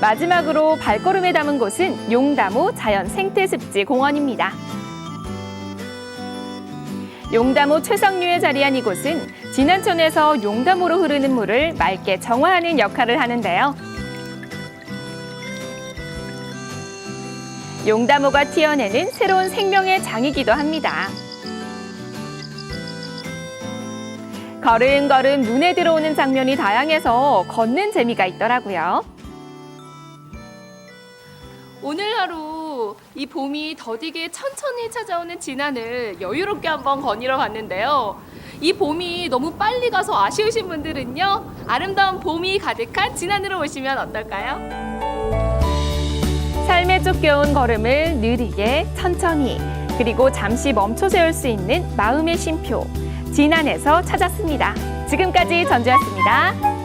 마지막으로 발걸음에 담은 곳은 용다모 자연 생태습지 공원입니다. 용다모 최석류에 자리한 이곳은 진안천에서 용다모로 흐르는 물을 맑게 정화하는 역할을 하는데요. 용다모가 튀어내는 새로운 생명의 장이기도 합니다. 걸음걸음 눈에 들어오는 장면이 다양해서 걷는 재미가 있더라고요. 오늘 하루 이 봄이 더디게 천천히 찾아오는 진안을 여유롭게 한번 거닐어 봤는데요. 이 봄이 너무 빨리 가서 아쉬우신 분들은요. 아름다운 봄이 가득한 진안으로 오시면 어떨까요? 삶에 쫓겨온 걸음을 느리게 천천히 그리고 잠시 멈춰 세울 수 있는 마음의 쉼표 진안에서 찾았습니다. 지금까지 전주였습니다.